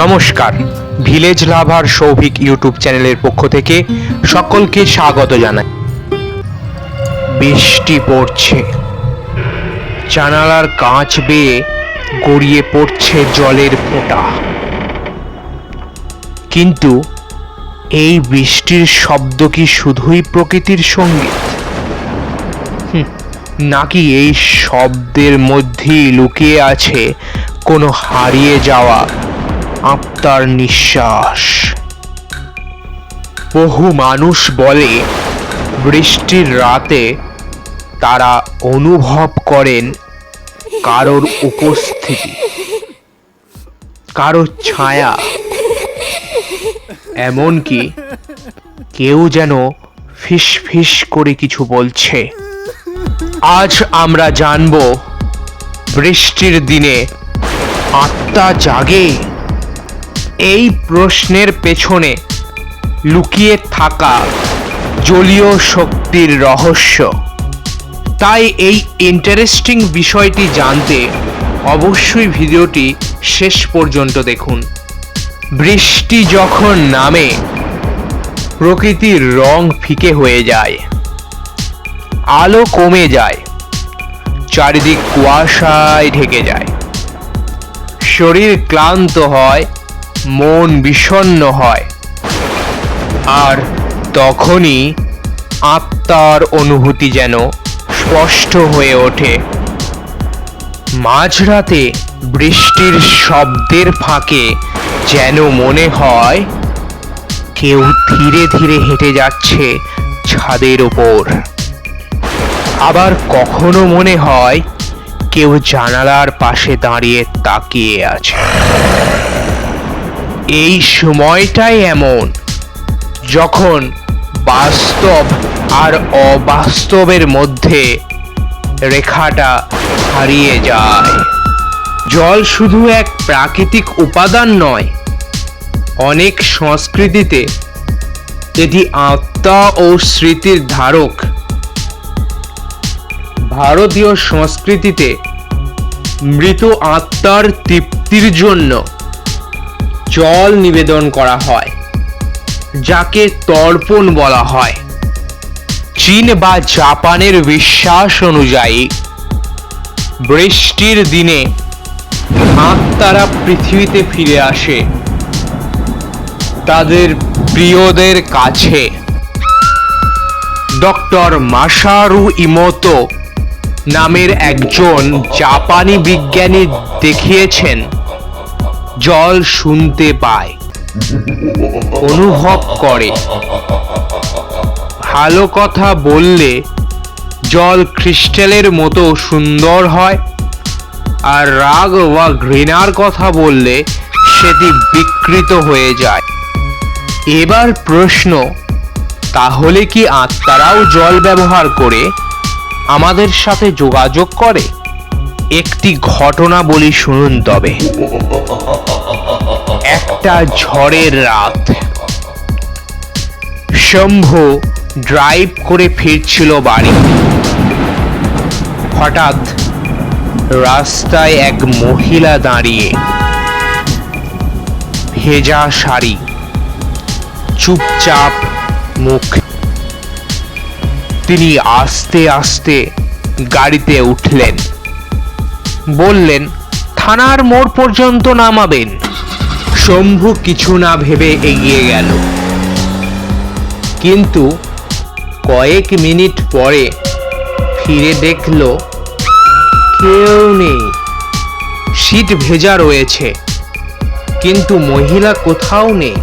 নমস্কার। ভিলেজ লাভার সৌভিক ইউটিউব চ্যানেলের পক্ষ থেকে সকলকে স্বাগত জানাই। বৃষ্টি পড়ছে। জানালার কাঁচ বেয়ে গড়িয়ে পড়ছে জলের ফোঁটা। কিন্তু এই বৃষ্টির শব্দ কি শুধুই প্রকৃতির সংগীত নাকি এই শব্দের মধ্যেই লুকিয়ে আছে কোনো হারিয়ে যাওয়া আত্মার নিঃশ্বাস। বহু মানুষ বলে, বৃষ্টির রাতে তারা অনুভব করেন কারোর উপস্থিতি, কারোর ছায়া। এমনকি কেউ যেন ফিস ফিস করে কিছু বলছে। আজ আমরা জানব, বৃষ্টির দিনে আত্মা জাগে এই প্রশ্নের পেছনে লুকিয়ে থাকা জলীয় শক্তির রহস্য। তাই এই ইন্টারেস্টিং বিষয়টি জানতে অবশ্যই ভিডিওটি শেষ পর্যন্ত দেখুন। বৃষ্টি যখন নামে, প্রকৃতির রং ফিকে হয়ে যায়। আলো কমে যায়। চারিদিক কুয়াশায় ঢেকে যায়। শরীর ক্লান্ত হয়। মন বিষণ্ণ হয়। আর তখনই আত্মার অনুভূতি যেন স্পষ্ট হয়ে ওঠে। মাঝরাতে বৃষ্টির শব্দের ফাঁকে যেন মনে হয় কেউ ধীরে ধীরে হেঁটে যাচ্ছে ছাদের ওপর। আবার কখনো মনে হয় কেউ জানালার পাশে দাঁড়িয়ে তাকিয়ে আছে। এই সময়টাই এমন যখন বাস্তব আর অবাস্তবের মধ্যে রেখাটা হারিয়ে যায়। জল শুধু এক প্রাকৃতিক উপাদান নয়, অনেক সংস্কৃতিতে এটি আত্মা ও স্মৃতির ধারক। ভারতীয় সংস্কৃতিতে মৃত আত্মার তৃপ্তির জন্য জল নিবেদন করা হয়, যাকে তর্পণ বলা হয়। চীন বা জাপানের বিশ্বাস অনুযায়ী, বৃষ্টির দিনে আত্মারা পৃথিবীতে ফিরে আসে। তাদের প্রিয়দের কাছে। ডক্টর মাসারু ইমোতো নামের একজন জাপানি বিজ্ঞানী দেখিয়েছেন জল শুনতে পায়, অনুভব করে। ভালো কথা বললে জল ক্রিস্টালের মতো সুন্দর হয়, আর রাগ বা ঘৃণার কথা বললে সেটি বিকৃত হয়ে যায়। এবার প্রশ্ন, তাহলে কি আত্মারাও জল ব্যবহার করে আমাদের সাথে যোগাযোগ করে? একটি ঘটনা বলি শুনুন তবে। একটা ঝড়ের রাত। শম্ভু ড্রাইভ করে ফিরছিল বাড়ি। হঠাৎ রাস্তায় এক মহিলা দাঁড়িয়ে ভেজা শাড়ি, চুপচাপ মুখ। তিনি আস্তে আস্তে গাড়িতে উঠলেন। বললেন, থানার মোড় পর্যন্ত নামাবেন। শম্ভু কিছু না ভেবে এগিয়ে গেল। কিন্তু কয়েক মিনিট পরে ফিরে দেখল, কেউ নেই। শীত ভেজা রয়েছে, কিন্তু মহিলা কোথাও নেই।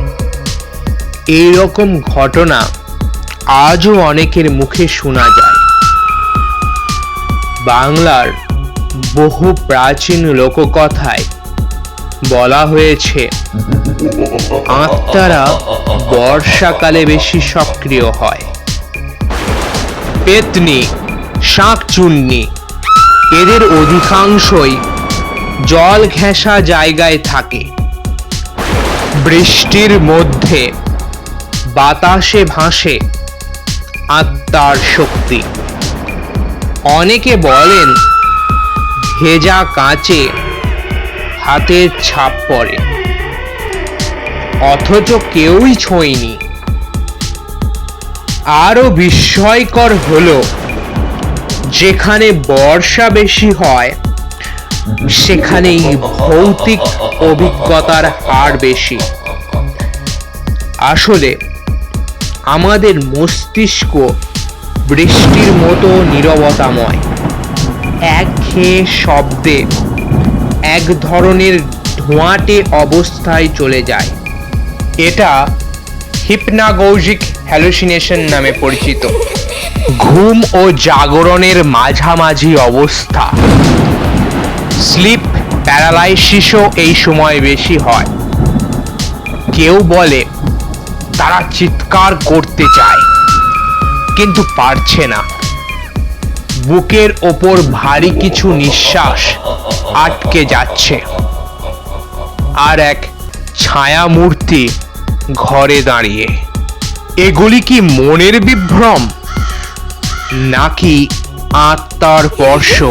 এই রকম ঘটনা আজও অনেকের মুখে শোনা যায়। বাংলার বহু প্রাচীন লোককথায় বলা হয়েছে, আত্মারা বর্ষাকালে বেশি সক্রিয় হয়। পেতনি, শাঁকচুন্নি, এদের অধিকাংশই জল ঘেঁষা জায়গায় থাকে। বৃষ্টির মধ্যে বাতাসে ভাসে আত্মার শক্তি। অনেকে বলেন ভেজা কাঁচে হাতের ছাপ পড়ে। অথচ কেউই ছোঁয়নি। আরও বিস্ময়কর হলো, যেখানে বর্ষা বেশি হয়, সেখানেই ভৌতিক অভিজ্ঞতার হার বেশি। আসলে, আমাদের মস্তিষ্ক বৃষ্টির মতো নীরবতাময়। একঘেয়ে শব্দে এক ধরনের ধোঁয়াটে অবস্থায় চলে যায়। এটা হিপনাগৌজিক হ্যালুসিনেশন নামে পরিচিত। ঘুম ও জাগরণের মাঝামাঝি অবস্থা। স্লিপ প্যারালাইসিসও এই সময় বেশি হয়। কেউ বলে, তারা চিৎকার করতে চায়, কিন্তু পারছে না। বুকের ওপর ভারী কিছু নিঃশ্বাস আটকে যাচ্ছে। আর এক ছায়া মূর্তি ঘরে দাঁড়িয়ে। এগুলি কি মনের বিভ্রম? নাকি আত্মার স্পর্শ?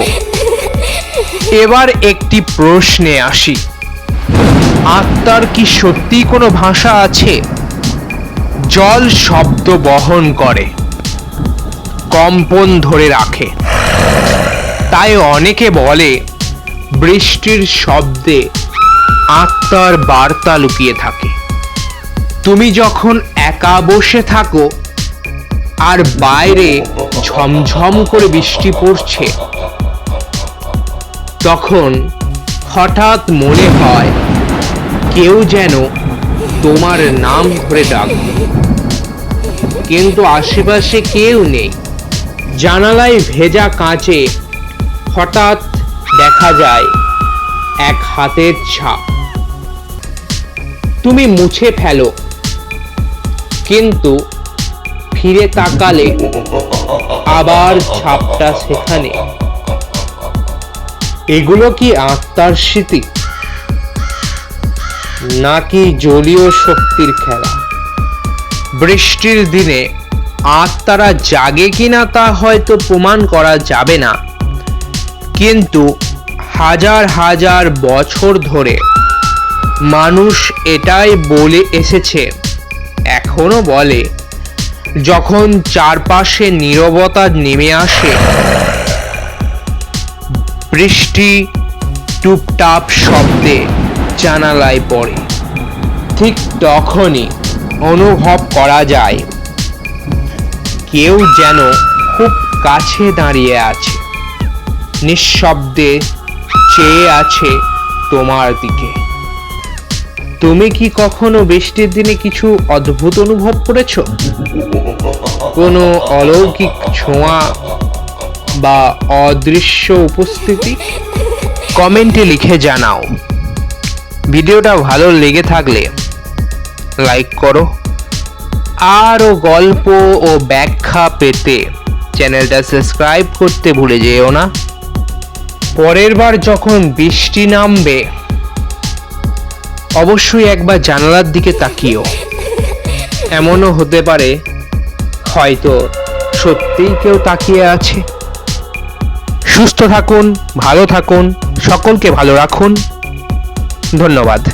এবার একটি প্রশ্নে আসি। আত্মার কি সত্যি কোনো ভাষা আছে? জল শব্দ বহন করে। কম্পন ধরে রাখে। তাই অনেকে বলে, বৃষ্টির শব্দে আত্মার বার্তা লুকিয়ে থাকে। তুমি যখন একা বসে থাকো, আর বাইরে ঝমঝম করে বৃষ্টি পড়ছে, তখন হঠাৎ মনে হয় কেউ যেন তোমার নাম ধরে ডাক কিন্তু আশেপাশে কেউ নেই। জানালায় ভেজা কাঁচে হঠাৎ দেখা যায় এক হাতের ছাপ। তুমি মুছে ফেলো। কিন্তু ফিরে তাকালে আবার ছাপটা সেখানে। এগুলো কি আত্মার স্মৃতি? নাকি জলীয় শক্তির খেলা? বৃষ্টির দিনে আত্মারা জাগে কিনা তা হয়তো প্রমাণ করা যাবে না। কিন্তু হাজার হাজার বছর ধরে মানুষ এটাই বলে এসেছে, এখনও বলে, যখন চারপাশে নীরবতা নেমে আসে, বৃষ্টি টুপটাপ শব্দে জানালায় পড়ে। ঠিক তখনই অনুভব করা যায়, কেউ যেন খুব কাছে দাঁড়িয়ে আছে। নিঃশব্দে চেয়ে আছে তোমার দিকে। তুমি কি কখনো বৃষ্টির দিনে কিছু অদ্ভুত অনুভব করেছ? কোনো অলৌকিক ছোঁয়া বা অদৃশ্য উপস্থিতি? কমেন্টে লিখে জানাও। ভিডিওটা ভালো লেগে থাকলে লাইক করো। আরও গল্প ও ব্যাখ্যা পেতে চ্যানেলটা সাবস্ক্রাইব করতে ভুলে যেও না। পরের বার যখন বৃষ্টি নামবে, অবশ্যই একবার জানালার দিকে তাকিও। এমনও হতে পারে, হয়তো সত্যিই কেউ তাকিয়ে আছে। সুস্থ থাকুন, ভালো থাকুন, সকলকে ভালো রাখুন। ধন্যবাদ।